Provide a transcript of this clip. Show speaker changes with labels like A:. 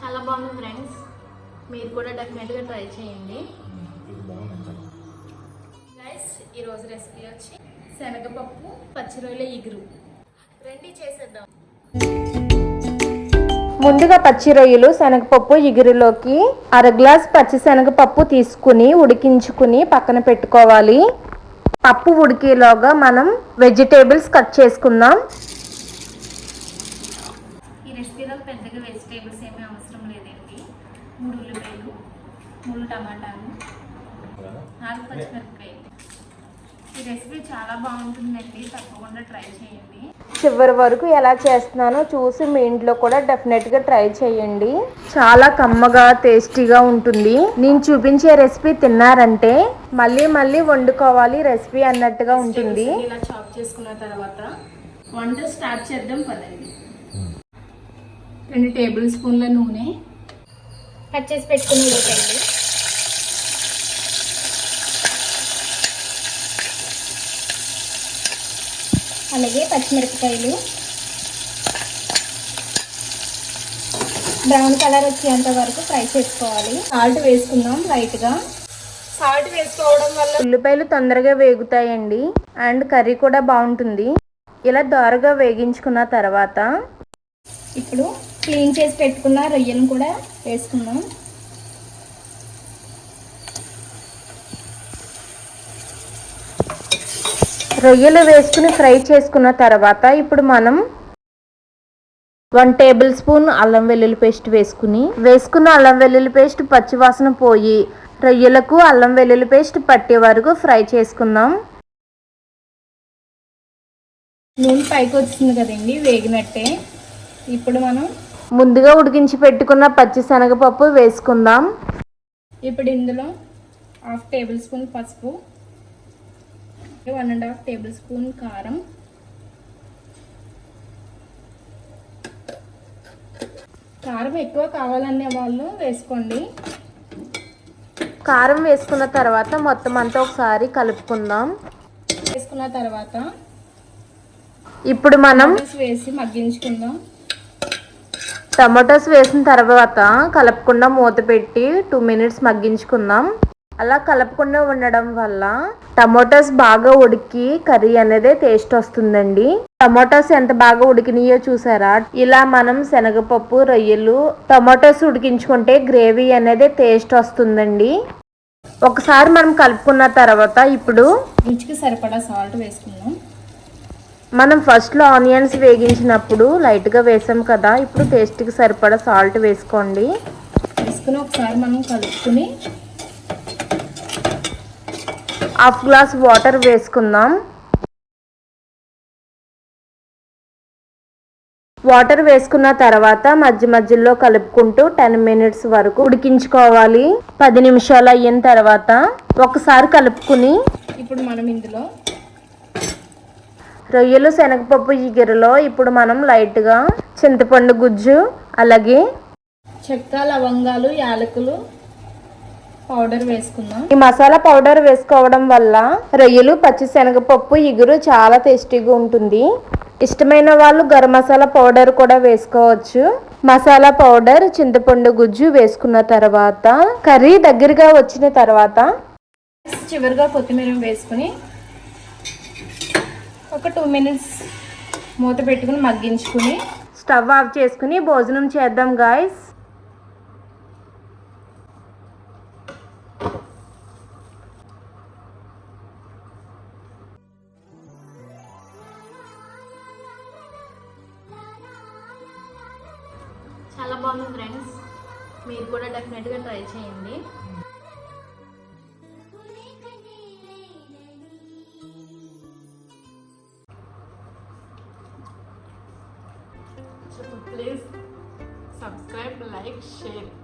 A: చాలా బాగుంది ఫ్రెండ్స్. మీరు కూడా డెఫినెట్గా ట్రై చేయండి. గైస్ ఈరోజు రెసిపీ వచ్చి శనగపప్పు పచ్చి రొయ్యల ఇగురు. రండి చేసేద్దాం.
B: ముందుగా పచ్చి రొయ్యలు శనగపప్పు ఇగురులోకి అర గ్లాస్ పచ్చి శనగపప్పు తీసుకుని ఉడికించుకుని పక్కన పెట్టుకోవాలి. పప్పు ఉడికేలోగా మనం వెజిటేబుల్స్ కట్ చేసుకుందాం.
A: రెసిపీలో పెద్దగా వెజిటేబుల్స్ ఏమీ అవసరం లేదండి. మూడు ఉల్లిపాయలు మూడు టమాటాలు నాలుగు పచ్చిమిరపకాయలు. ఈ రెసిపీ చాలా బాగుంటుందండి. తప్పకుండా ట్రై చేయండి.
B: చివరి వరకు ఎలా చేస్తున్నానో చూసి మీ ఇంట్లో కూడా డెఫినెట్గా ట్రై చేయండి. చాలా కమ్మగా టేస్టీగా ఉంటుంది. నేను చూపించే రెసిపీ తిన్నారంటే మళ్ళీ మళ్ళీ వండుకోవాలి రెసిపీ అన్నట్టుగా ఉంటుంది.
A: Vegetables ఇలా చాప్ చేసుకున్న తర్వాత వంట స్టార్ట్ చేద్దాం పదండి. రెండు టేబుల్ స్పూన్ల నూనె. కట్ చేసి పెట్టుకుని ఉడకండి అలాగే పచ్చిమిరపకాయలు. బ్రౌన్ కలర్ వచ్చేంత వరకు ఫ్రై చేసుకోవాలి. సాల్ట్ వేసుకుందాం లైట్గా. సాల్ట్ వేసుకోవడం వల్ల
B: ఉల్లిపాయలు తొందరగా వేగుతాయండి. అండ్ కర్రీ కూడా బాగుంటుంది. ఇలా దోరగా వేగించుకున్న తర్వాత
A: ఇప్పుడు క్లీన్ చేసి పెట్టుకున్న రొయ్యలను కూడా వేసుకుందాం.
B: రొయ్యలు వేసుకుని ఫ్రై చేసుకున్న తర్వాత ఇప్పుడు మనం వన్ టేబుల్ స్పూన్ అల్లం వెల్లుల్లి పేస్ట్ వేసుకుని వేసుకున్న అల్లం వెల్లుల్లి పేస్ట్ పచ్చివాసన పోయి రొయ్యలకు అల్లం వెల్లుల్లి పేస్ట్ పట్టే వరకు ఫ్రై చేసుకుందాం.
A: నూనె పైకి వచ్చింది కదండి వేగినట్టే. ఇప్పుడు మనం
B: ముందుగా ఉడికించి పెట్టుకున్న పచ్చి శనగపప్పు వేసుకుందాం.
A: ఇప్పుడు ఇందులో హాఫ్ టేబుల్ స్పూన్ పసుపు one and half tablespoon కారం. కారం ఎక్కువ కావాలనే వాళ్ళు వేసుకోండి.
B: కారం వేసుకున్న తర్వాత మొత్తం అంతా ఒకసారి కలుపుకుందాం.
A: వేసుకున్న తర్వాత
B: ఇప్పుడు మనం
A: వేసి మగ్గించుకుందాం.
B: టమాటోస్ వేసిన తర్వాత కలపకుండా మూత పెట్టి టూ మినిట్స్ మగ్గించుకుందాం. అలా కలపకుండా ఉండడం వల్ల టమాటోస్ బాగా ఉడికి కర్రీ అనేది టేస్ట్ వస్తుందండి. టమాటోస్ ఎంత బాగా ఉడికినాయో చూసారా? ఇలా మనం శనగపప్పు రొయ్యలు టమాటోస్ ఉడికించుకుంటే గ్రేవీ అనేది టేస్ట్ వస్తుందండి. ఒకసారి మనం కలుపుకున్న తర్వాత ఇప్పుడు
A: రుచికి సరిపడా సాల్ట్ వేసుకుందాం.
B: మనం ఫస్ట్లో ఆనియన్స్ వేగించినప్పుడు లైట్గా వేసాం కదా ఇప్పుడు టేస్ట్కి సరిపడా సాల్ట్ వేసుకోండి.
A: వేసుకుని ఒకసారి మనం కలుపుకుని
B: హాఫ్ గ్లాస్ వాటర్ వేసుకుందాం. వాటర్ వేసుకున్న తర్వాత మధ్య మధ్యలో కలుపుకుంటూ టెన్ మినిట్స్ వరకు ఉడికించుకోవాలి. పది నిమిషాలు అయిన తర్వాత ఒకసారి కలుపుకుని
A: ఇప్పుడు మనం ఇందులో
B: రొయ్యలు శనగపప్పు ఇగిరిలో ఇప్పుడు మనం లైట్గా చింతపండు గుజ్జు అలాగే
A: చెక్క లవంగాలు యాలకులు పౌడర్ వేసుకుందాం.
B: ఈ మసాలా పౌడర్ వేసుకోవడం వల్ల రొయ్యలు పచ్చి శనగపప్పు ఇగురు చాలా టేస్టీగా ఉంటుంది. ఇష్టమైన వాళ్ళు గరం మసాలా పౌడర్ కూడా వేసుకోవచ్చు. మసాలా పౌడర్ చింతపండు గుజ్జు వేసుకున్న తర్వాత కర్రీ దగ్గరగా వచ్చిన తర్వాత
A: చివరిగా కొత్తిమీర వేసుకుని ఒక టూ మినిట్స్ మూత పెట్టుకుని మగ్గించుకుని
B: స్టవ్ ఆఫ్ చేసుకుని భోజనం చేద్దాం గాయస్
A: చాలా బాగుంది ఫ్రెండ్స్ మీరు కూడా డెఫినెట్గా ట్రై చేయండి. So please subscribe, like, share.